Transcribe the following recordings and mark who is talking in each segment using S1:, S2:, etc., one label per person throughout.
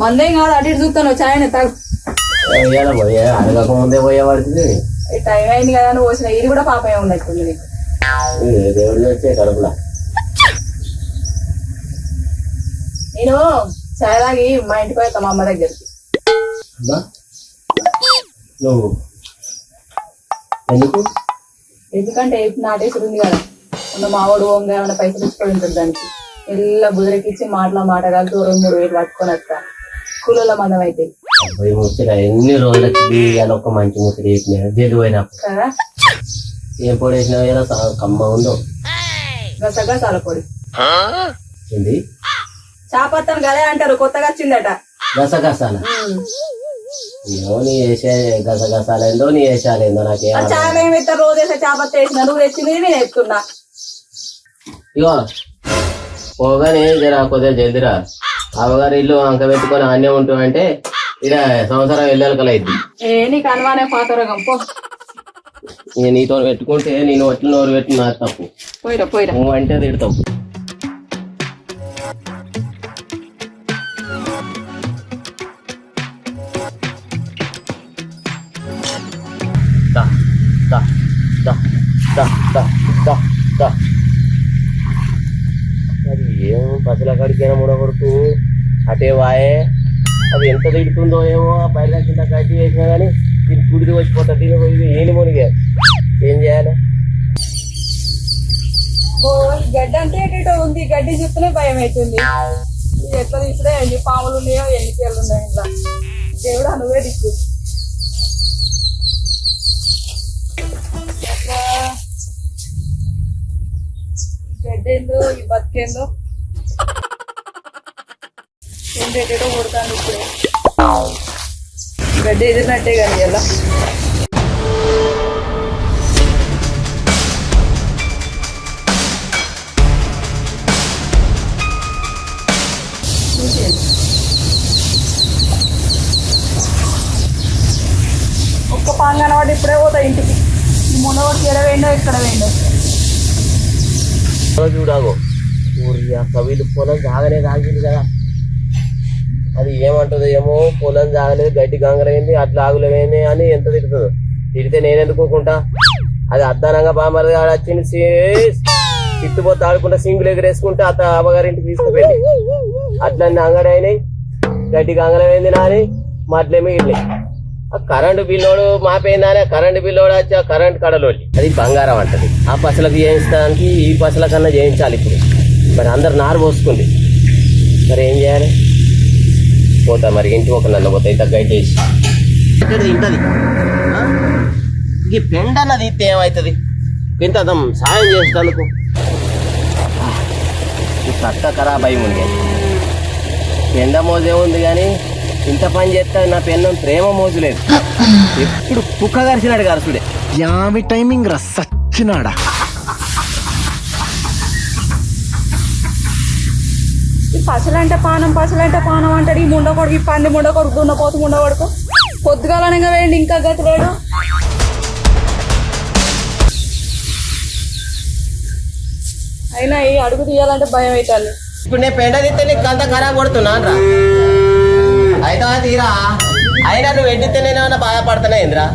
S1: మందేం కాదు అటు ఇటు చూస్తాను చాయ్ తాగు.
S2: ఇవాళ పోయే? అడగక ముందే పోయే పడుతుంది
S1: ఈ టైం అయింది కదా అని పోసిన ఇది కూడా పాపం ఉన్నట్టుంది నీకు.
S2: ఏ దేవుడు వచ్చే కడుపులా?
S1: నేను చాయ్ తాగి మా ఇంటికి పోతాం మా అమ్మ దగ్గరికి.
S2: నువ్వు? ఎందుకు?
S1: ఎందుకంటే నాటేసుడు ఉంది కదా. ఉన్న మావాడు ఓంగా ఏమైనా పైసలు ఇచ్చుకొని ఉంటుంది దానికి. ఎల్ల బుదిరికిచ్చి మాటల మాట కలిసి ఓ రెండు మూడు వేలు పట్టుకొని వస్తా. కూలీల మందం అయితే
S2: అబ్బాయి ముచ్చట ఎన్ని రోజులకి ఇవాళ ఒక మంచి ముచ్చట వేసిన జల్లు పోయినప్పుడు
S1: కదా?
S2: ఏం పొడి వేసినా ఇలా కమ్మ ఉందో.
S1: గసగసాల పొడి
S2: ఏంది?
S1: చాపత్తాను కదే అంటారు కొత్తగా వచ్చిందట.
S2: గసగసాల. ఏమో నీ వేసే గసగసాలేందో నీ వేసాలేందో నాకేం
S1: ఆ చాలా రోజు వేసే చాపత్త వేసిన నువ్వు తెచ్చింది నేను ఎత్తున్నా
S2: ఇగో పోగానే జర కొద్దిగా జల్దిరా. అవగారు ఇల్లు అంక పెట్టుకొని అన్నే ఉంటామంటే ఇక సంవత్సరం
S1: ఏ నీకు అనుమానే పాతరగం పో.
S2: నేను నీతో పెట్టుకుంటే నేను ఒట్లు నోరు పెట్టి నాకు తప్పు.
S1: పోయిరా పోయిరా.
S2: నువ్వు అంటే తిడతావు. దా, దా, దా, దా, దా, దా, దా. అది ఏం పసల కడికైనా మూడ కొడుకు అటే అది ఎంత తిడుతుందో ఏమో బయట కింద కట్టి వేసినా కానీ దీని కుడిది వచ్చిపోతుంది దీని పోయి ఏని మునిగా. ఏం చేయాలి?
S1: ఓ గడ్డి అంటే ఏంటో ఉంది. గడ్డి చూస్తేనే భయం అవుతుంది. ఇది ఎట్లా తీసుడే ఎన్ని పాములు ఉన్నాయో ఎన్ని పేర్లు ఉన్నాయో ఇట్లా. దేవుడు అనువే దిక్కు. గడ్డేందో ఈ బతికేందో. ఏంటేటో కొడతాను ఇప్పుడు. గడ్డి ఎదిరినట్టే కానీ ఎలా ఒక్క పాన్ కనబడి ఇప్పుడే పోతా ఇంటికి. ఈ మునగోడు ఎక్కడ వేయండో ఇక్కడ వేయండో
S2: చూడాగో ఊరి యొక్క వీళ్ళు పొలం జాగనే తాగింది కదా. అది ఏమంటుందో ఏమో పొలం జాగలేదు గడ్డి గంగలైంది అట్లా ఆగులమైంది అని ఎంత తిడుతుంది. తిడితే నేను ఎందుకోకుంటా అది అద్దానంగా బామర్ వచ్చింది తిట్టుపోతే ఆడుకుంటా సింగులు ఎగరేసుకుంటే అత్త అమ్మగారింటికి తీసుకుపోయింది. అట్లా అంగడి అయినాయి. గడ్డి గంగలమైంది నాని మాట్లేమి ఇట్లే ఆ కరెంటు బిల్లోడు మాపోయిందానే కరెంటు బిల్లోడు వచ్చి ఆ కరెంట్ కడలోలి. అది బంగారం అంటది. ఆ పసలకు చేయించడానికి ఈ పసల కన్నా చేయించాలి ఇప్పుడు. మరి అందరు నారు పోసుకుంది. మరి ఏం చేయాలి? పోతా మరి ఇంటి ఒక నన్ను పోతా ఇంత గైడ్ చేసి. ఇక్కడ తింటది? ఈ పెండ అన్నది ఇస్తే ఏమవుతుంది ఇంత అదం సాయం చేస్తానుకో ఈ కట్ట ఖరాబ్ అయి ఉంది. పెండ మోజే ఉంది కానీ ఇంత పని చేస్తే నా పెన్నం ప్రేమ మోజు లేదు ఎప్పుడు కుక్క కరిచినాడు కరచుడే
S3: యావి టైమింగ్ రా సచ్చినాడా?
S1: ఈ పసలంటే పానం పసలంటే పానం అంటాడు ఈ ముండకొడుకు ఈ పంది ముండకొడుకు దున్నపోతు ముండకొడుకు పొద్దుగాలనగా వేయండి ఇంకా గతి లేడు అయినా ఈ అడుగు తీయాలంటే భయం అవుతుంది
S2: ఇప్పుడు నేను పెండ తీస్తే నీకు అంతా ఖరాబ్ కొడుతున్నాను రా. అయితే తీరా. అయినా నువ్వు ఎండితే నేను ఏమైనా బాధపడుతున్నా ఇంద్రా?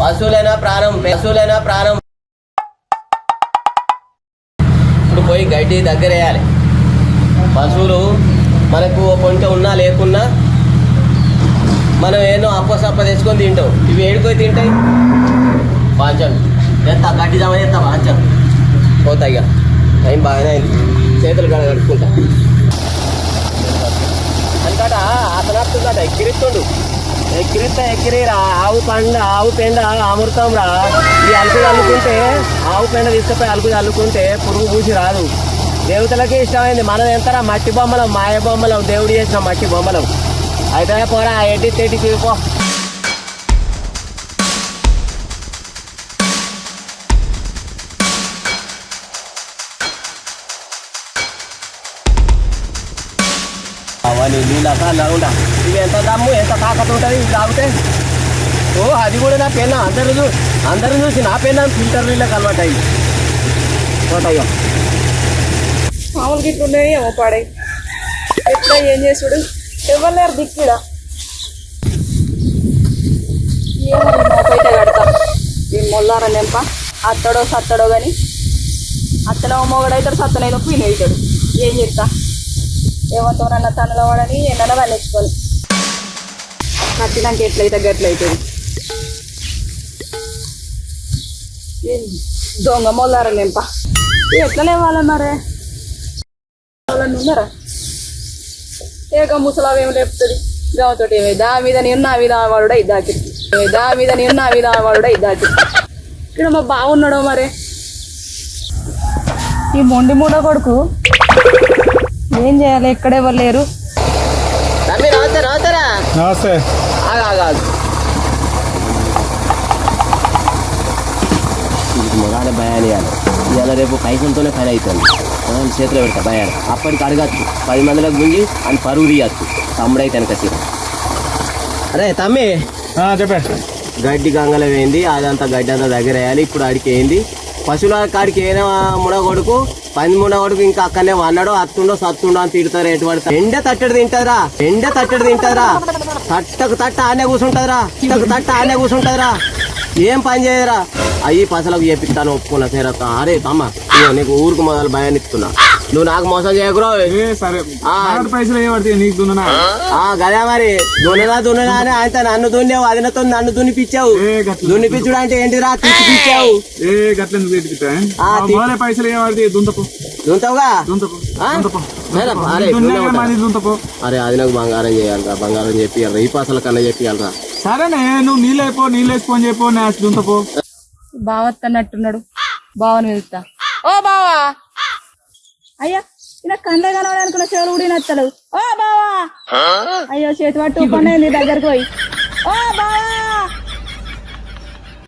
S2: పశువులైనా ప్రాణం పశువులైనా ప్రాణం. ఇప్పుడు పోయి గడ్డి దగ్గర వేయాలి. పశువులు మనకు కొంట ఉన్నా లేకున్నా మనం ఏదో అప్పసప్ప తెచ్చుకొని తింటాం. ఇవి ఏడుకొని తింటాయి? వాంచం ఎంత గడ్డి జమ చేస్తా వాంచం పోతాయి టైం బాగానే అయింది. చేతులు కడ కడుక్కుంటా. అంతటా అతను వస్తుందట ఎక్కిరిస్తుండు. ఎక్కిరిస్తే ఎక్కిరిరా. ఆవు పండ ఆవు పెండ అమృతం రా. ఈ అలుకు అల్లుకుంటే ఆవు పెండ తీసుకుపోయి అలుకు అల్లుకుంటే పురుగు పూసి రాదు. దేవతలకే ఇష్టమైంది. మనం ఎంతరా? మట్టి బొమ్మలం మాయ బొమ్మలం దేవుడు చేసిన మట్టి బొమ్మలం. అయితే పోరా ఎడ్డి తెడ్డి తీపో అవన్నీ నీళ్ళ కాకుండా ఇవి ఎంత దమ్ము ఎంత తాకత ఉంటుంది? ఇవి తాగితే? ఓ అది కూడా నా పెన్న. అందరూ చూ అందరూ చూసి నా పెన్న ఫిల్టర్ నీళ్ళకి అలవాటు అయ్యి పోతాయో
S1: మామూలుగా ఇట్లున్నాయి ఏమో పాడే. ఎట్లా ఏం చేసుడు ఎవరు లేరు దిక్కుడ? ఏమో మోపైతే కడతా. ఈ మొల్లార నింప. అత్తడో సత్తడో కానీ అత్తనో మొగడైతాడు సత్తనైనా పీన అవుతాడు. ఏం చెప్తా ఏమంతో నన్న తనలో వాడని ఎన్నో వల్లేసుకోవాలి నచ్చినాక ఎట్లయితే గట్లయితుంది దొంగ మొల్లార నింప? ఎట్లా లేవాలి మరే? వాళ్ళని ఉన్నారా ఏక ముసలావి ఏమి లేపుతుంది? గామతోటి ఏమి? దా మీద నేను నా మీద వాడు ఇద్దాకి దా మీద నేను నా మీద వాడు ఇద్దాకి ఇక్కడ మా బాగున్నాడు మరి? ఈ మొండి మూడ కొడుకు ఏం చేయాలి? ఎక్కడే ఎవరు లేరు?
S2: నమస్తే. మొగాల భయాలు ఇవాళ రేపు పైసలతోనే పని అవుతుంది. మొదలు చేతిలో పెడతా భయాలు అప్పటికి అడగచ్చు. పది మందిలకు గుంజి అని పరువు తీయచ్చు. తమ్ముడైతే వెనక అరే తమ్మి.
S4: చెప్పే.
S2: గడ్డి గంగల వేయింది అదంతా గడ్డి అంతా దగ్గర వేయాలి. ఇప్పుడు వేయింది. పశువుల కాడికి ఏనా ముడ కొడుకు పది ముడ కొడుకు ఇంకా అక్కడనే వన్నాడు అత్తుండో సత్తుండో అని తిడతారు ఎటువంటి ఎండ తట్టడు తింటదిరా. ఎండ తట్టడు తింటదిరా. తట్టకు తట్ట ఆనే కూర్చుంటదిరా. తట్టకు తట్ట ఆనే కూర్చుంటదిరా. ఏం పని చేయరా అయ్యి పసలకు చేపిస్తాను ఒప్పుకున్నా సేరత్త అరే తమ్మ నీకు ఊరుకు మొదలు భయాన్ని ఇస్తున్నా నువ్వు నాకు మోసం చేయకురో
S4: సరే.
S2: గదా మరి. దున్నదా దున్నదా అని ఆయన నన్ను దున్నేవు అదినతో నన్ను
S4: గట్ల.
S2: దున్నిపించుడు అంటే ఏంటిరా పిచ్చావు
S4: ఏ గట్ల ఎందుకు తిట్టుకుంటా
S2: ఆ, తి-
S4: మొదలే పైసలు ఏ పడితే దుంతపు.
S2: దుంతావుగా?
S4: దుంతపు.
S2: ఆ?
S4: దుంతపు.
S2: మేడం, అరే, అది నాకు బంగారం చేయాలరా బంగారం చెప్పి ఈ పాసల కన్నా చెప్పియాలరా.
S4: సరేనే నువ్వు నీళ్ళు అయిపో నీళ్ళు వేసుకొని చెప్పు నేను దుంతపు
S1: బావత్తన్నట్టున్నాడు. బావని వెళ్తా ఓ బావా! అయ్యా ఇలా కండ్లే కనవడానికి చెవులు కూడా నచ్చలు ఓ బావా! అయ్యో చేతి పట్టు పని నీ దగ్గరకు పోయి. ఓ బావా!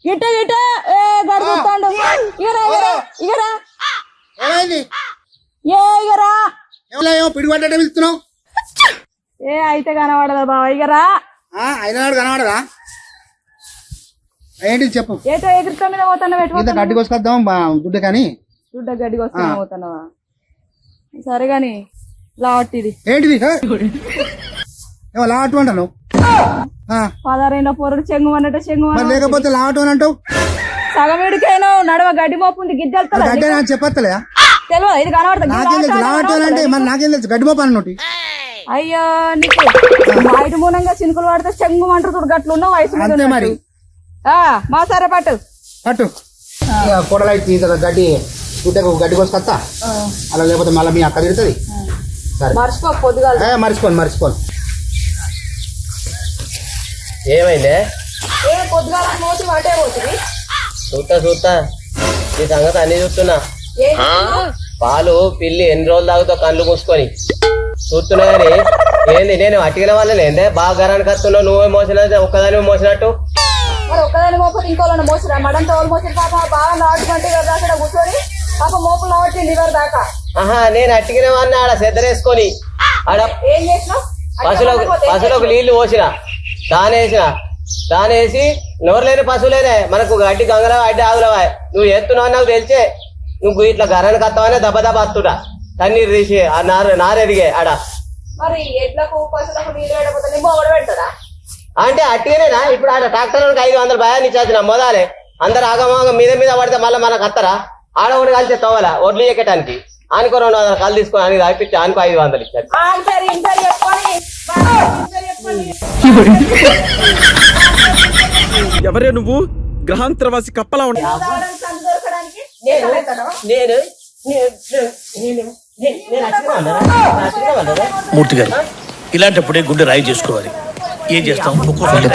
S1: గిట్ట గిట్ట ఏ గడుపుతాండు ఇగరా ఇగరా
S5: ఏమైంది?
S1: ఏ ఇగరా.
S5: పిలుస్తున్నావు.
S1: ఏ అయితే కనబడదా బావా ఇగరా.
S5: ఆ, అయినాడు కనబడరా ఏంటి చెప్పు.
S1: ఏటో ఎదురుతో మీద పోతాను
S5: ఇంత
S1: పెట్టుకో
S5: గడ్డి కోసుకొద్దాం బా దుడ్డు కానీ.
S1: వస్తాను పోతానవా సరే గాని లావట్టిది
S5: ఏంటిది? ఏమో అంటాను.
S1: పదారైన పొరడు చెంగు అన్నట్టు చెంగు
S5: లేకపోతే లావటు అని అంటావు?
S1: సగం ఇడికైనా నడవ గడ్డి మోపు ఉంది గిద్దెళ్తా
S5: మరి గడ్డి చెప్పత్తలే
S1: తెలియదు ఇది కనబడుతుంది
S5: నాకేం తెలుసు అని అంటే మరి నాకేం తెలుసు గడ్డి మోప అన్నోటి
S1: అయ్యో నీకు బయట మూలంగా చినుకులు పడితే చెంగు అంటారు చూడు గట్లున్న వయసు.
S5: మరి.
S1: ఆ, మా సరే పట్టు.
S5: పట్టు. కూడలైతే గడ్డి గుడ్డకు గడ్డి కోసుకొస్తా. అలా లేకపోతే మళ్ళీ మీ అక్క తిడుతుంది సరే.
S1: మర్చిపో పొద్దుగాల.
S5: ఏ, మర్చిపోను మర్చిపోను.
S2: ఏమైందే?
S1: ఏ పొద్దుగాల మోసి వాటే పోతుంది.
S2: చూస్తా చూస్తా. ఈ సంగతి అన్ని చూస్తున్నా.
S1: ఏ
S2: పాలు పిల్లి ఎన్ని రోజులు తాగుతావు కళ్ళు మూసుకొని? చూస్తున్నా కానీ ఏంది నేను అట్టిగిన వాళ్ళని ఏందే? బాగా గరానికి వస్తున్నావు నువ్వే మోసినట్టు ఒక్కదాని మోసినట్టు?
S1: మరి ఒక్కదాని మోపతి ఇంకోళ్ళని మోసిరా? మడంతా వాళ్ళు మోసిన పాప బాగా నాటుకుంటే కదా అక్కడ కూర్చొని పాప మోపులు నావట్టింది ఇవరి దాకా.
S2: ఆహా నేను అట్టిగిన వాడిని ఆడ సెద్దరేసుకొని ఆడ
S1: ఏం చేసినావు?
S2: పశువులకు పశువులకు నీళ్ళు పోసిన దానేసిన దానేసి నోరు లేని పశువులేనే మనకు గడ్డి గంగలవా అడ్డి ఆగులవా నువ్వు ఎత్తున్నావు నాకు తెలిసే నువ్వు ఇట్లా గరానికి వస్తావనే దెబ్బ దెబ్బ వస్తుడా తన్నీరు తీసి ఆ నారు నారు ఎదిగే ఆడ.
S1: మరి పశువులకు నీళ్ళు పెడతారా
S2: అంటే అట్టిగానేనా? ఇప్పుడు ఆడ ట్రాక్టర్లకు ఐదు వందల భయాన్ని ఇచ్చాల్సిన మొదలే. అందరు ఆగమాగం మీద మీద పడితే మళ్ళీ మనకు వస్తారా ఆడ ఒకటి కలిసి తవ్వాలా ఒడ్లు ఎక్కటానికి. ఆనుకో రెండు వందల కళ్ళు తీసుకొని ఆనికి తాగిపించి ఆనుకో ఐదు వందలు ఇచ్చారు.
S6: ఎవరే నువ్వు? గ్రహాంతరవాసి కప్పలా ఉన్నా
S1: నేను
S2: నేను.
S7: మూర్తి గారు ఇలాంటప్పుడే గుండె రాయి చేసుకోవాలి. ఏం చేస్తాం? ఒక్కోసారి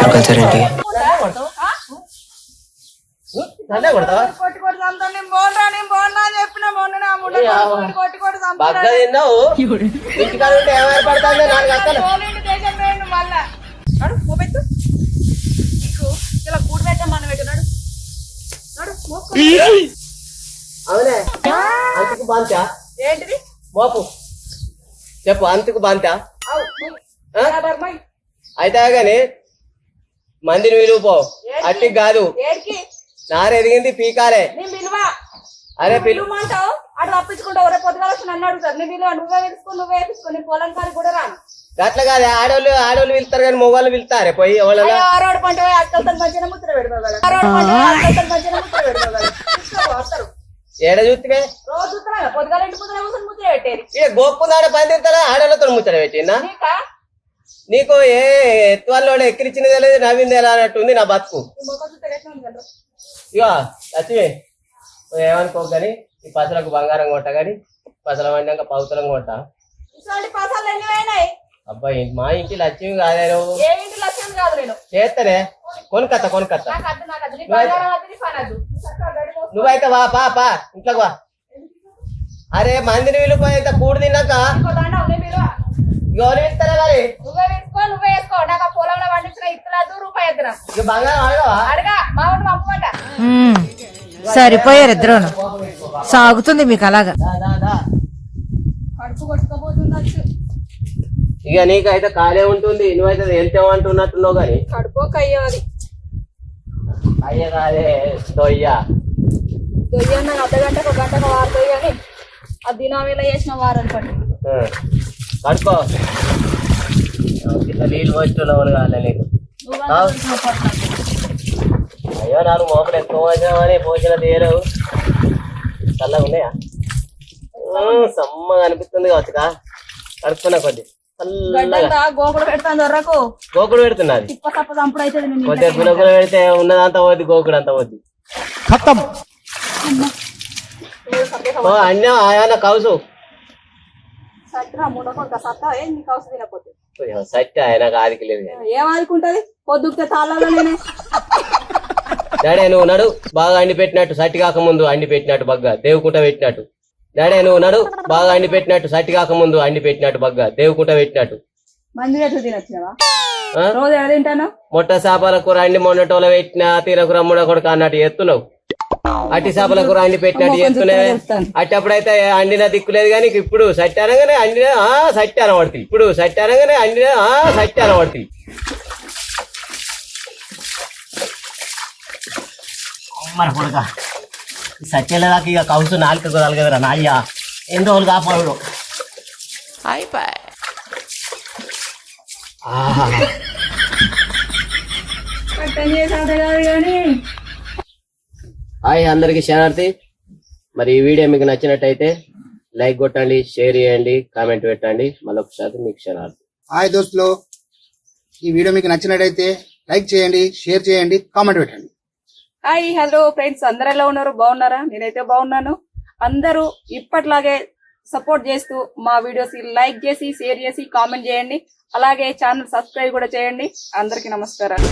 S2: అవునే అంతకు బాంతా
S1: ఏంటిది?
S2: మోపు చెప్పు అంతకు బాంతా. అయితే గాని మందిని విలువపో అట్టి కాదు. నారు ఎదిగింది పీకాలే. అరే
S1: పిలువమంటావు అటు తప్పించుకుంటావు. రేపు పొద్దుగాల వచ్చి నన్ను అడుగుతారు. నీ విలువ నువ్వే తెలుసుకో నువ్వే తెలుసుకో. నీ పొలం కూడా రాను.
S2: అట్లా కాదు. ఆడవాళ్ళు ఆడవాళ్ళు పిలుస్తారు కానీ మొగోళ్ళు పిలుతారే. పోయి ఎవరు
S1: పంట అక్కలతో ముద్ర అక్కలతో ముద్ర వస్తారు
S2: ఏడ చూస్తే ఇక గోపునాడ పని తింటారా ఆడవాళ్ళతో ముచ్చట పెట్టిందా?
S1: నీకా?
S2: ఏ ఎత్తువాళ్ళు ఎక్కిరిచ్చినది లేదు నవ్వింది ఎలా అన్నట్టుంది నా బతుకు. ఇక లక్ష్మి ఏమనుకో కానీ ఈ పసలకు బంగారం కొట్ట కానీ పసల వండాక పౌతలం కొట్ట.
S1: పాసాలు ఎన్ని
S2: అబ్బాయి మా ఇంటి లక్ష్మి కాదే నువ్వు
S1: ఏ ఇంటి లక్ష్యం కాదు నేను.
S2: చేస్తానే కొనుకత్త కొనుకత్త.
S1: నాకు అద్దు నాకు అద్దు నీ బంగారం అద్దు నీ పని అద్దు నువ్వు చక్కగా గడి మోసుకో.
S2: నువ్వైతే వా పా పా ఇంట్లోకి వా. అరే మందిని వెళ్ళిపోయి అయితే కూడు తిన్నాక
S1: ఇంకో దండ ఉంది మీరు.
S2: ఎవరు ఇస్తారా కానీ
S1: నువ్వే వేసుకో నువ్వే వేసుకో. నాకు ఆ పొలంలో పండించిన ఇత్తలేదు రూపాయి ఎత్తున
S2: ఇక బంగారం అడగవా?
S1: అడగా మా ఊరు పంపమంట.
S8: మ్మ్. సరిపోయారు ఇద్దరును. సాగుతుంది మీకు అలాగా
S2: దా, దా, దా.
S1: కడుపు కొట్టుకోబోతుండొచ్చు
S2: ఇక నీకైతే ఖాళీ ఉంటుంది నువ్వైతే ఎంత అంటున్నట్టున్నావు కానీ.
S1: కడుపు కయ్యో అది.
S2: అయ్యే కాదే తొయ్యా
S1: దొయ్య నాకు అర్ధ గంటకు ఒక గంటకు వారుతాయి కానీ ఆ దినావేళ చేసిన వారం
S2: ఆ, పడుకో ఇట్లా నీళ్ళు పోస్తున్నావు కాలే నీకు? అయ్యో నాలుగు మోపలు ఎక్కువ పోసినామని పోసిన తీయలేవు. చల్లగా ఉన్నాయా? సమ్మగా అనిపిస్తుంది కావచ్చుకా కడుక్కున్నా కొద్ది. చల్లగా
S1: గడ్డంతా గోకుడు పెడతాను దొర్రకు
S2: గోకుడు పెడుతున్నది
S1: తిప్ప అవుతుంది
S2: కొద్దిగా గులగుల పెడితే ఉన్నదంతా పోద్ది గోకుడు అంతా పోద్ది.
S3: ఖతం.
S2: ఓ అన్న ఆయన కౌసు. సత్య ఆయన ఆదికి లేదు.
S1: ఏం ఆదుకుంటది? పొద్దుకితే తాళాలో నేనే
S2: డాడీ నువ్వు నడు బాగా అండి పెట్టినట్టు సట్టి కాకముందు అండి పెట్టినట్టు బగ్గా దేవుకుంట పెట్టినట్టు. డాడీ నువ్వు నడు. బాగా అండి పెట్టినట్టు సట్టి కాకముందు అండి పెట్టినట్టు బగ్గా. దేవుకుంట పెట్టినట్టు.
S1: మంది
S2: మొట్ట చేపల కూర అండి మొన్నటోల పెట్టిన తీరకూర ముడ కొడుకు అన్నట్టు ఎత్తున్నావు. అట్టి చేపల కూర అండి పెట్టినట్టు ఎత్తునే. అట్టి అప్పుడైతే అండిన దిక్కులేదు కానీ ఇప్పుడు సట్టి అనగానే అండిన ఆ సట్టి అనబడుతుంది. ఇప్పుడు సట్టి అనగానే అండిన ఆ సట్టి అనబడుతుంది. మన కొడుక. సత్యల దాకా ఇక కౌసు నాలుక కదరా నాయ్యా. ఎన్ని రోజులు కాపాడు?
S1: కానీ.
S2: హాయ్ అందరికి శనార్థి మరి ఈ వీడియో మీకు నచ్చినట్టయితే లైక్ కొట్టండి షేర్ చేయండి కామెంట్ పెట్టండి. మళ్ళొకసారి మీకు శనార్థి
S5: హాయ్ దోస్తులు. ఈ వీడియో మీకు నచ్చినట్టయితే లైక్ చేయండి షేర్ చేయండి కామెంట్ పెట్టండి.
S1: Hi hello friends. అందరు ఎలా ఉన్నారు? బాగున్నారా? నేనైతే బాగున్నాను. అందరూ ఇప్పట్లాగే సపోర్ట్ చేస్తూ మా వీడియోస్ లైక్ చేసి షేర్ చేసి కామెంట్ చేయండి. అలాగే ఛానల్ సబ్స్క్రైబ్ కూడా చేయండి. అందరికీ నమస్కారాలు.